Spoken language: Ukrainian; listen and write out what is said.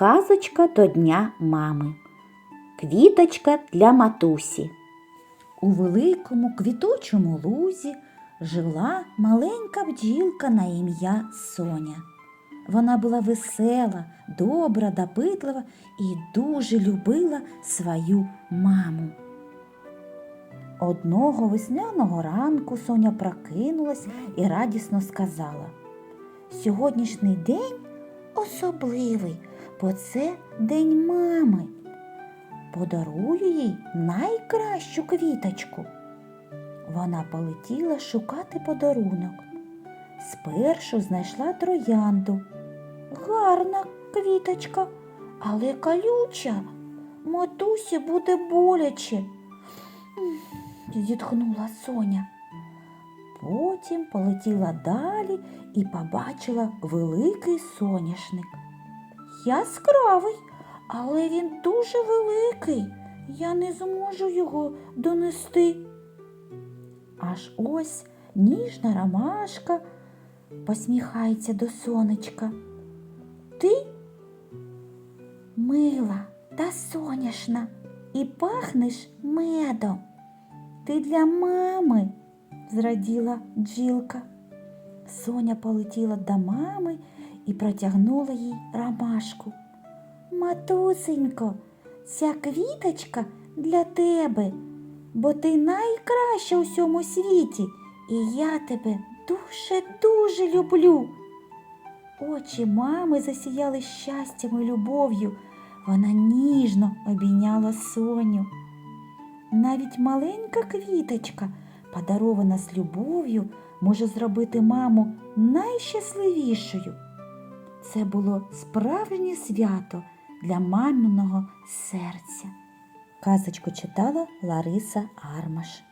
Казочка до Дня мами. Квіточка для матусі. У великому квіточому лузі жила маленька бджілка на ім'я Соня. Вона була весела, добра, допитлива і дуже любила свою маму. Одного весняного ранку Соня прокинулась і радісно сказала: Сьогоднішній день особливий, бо це день мами. Подарую їй найкращу квіточку. Вона полетіла шукати подарунок. Спершу знайшла троянду. Гарна квіточка, але колюча. Матусі буде боляче. Зітхнула Соня. Потім полетіла далі і побачила великий соняшник. Яскравий, але він дуже великий. Я не зможу його донести. Аж ось ніжна ромашка посміхається до сонечка. Ти мила та соняшна і пахнеш медом. Ти для мами, зраділа бджілка. Соня полетіла до мами і протягнула їй ромашку. Матусенько, ця квіточка для тебе, бо ти найкраща у всьому світі, і я тебе дуже-дуже люблю. Очі мами засіяли щастям і любов'ю. Вона ніжно обійняла Соню. Навіть маленька квіточка, подарована з любов'ю, може зробити маму найщасливішою. Це було справжнє свято для маминого серця. Казочку читала Лариса Армаш.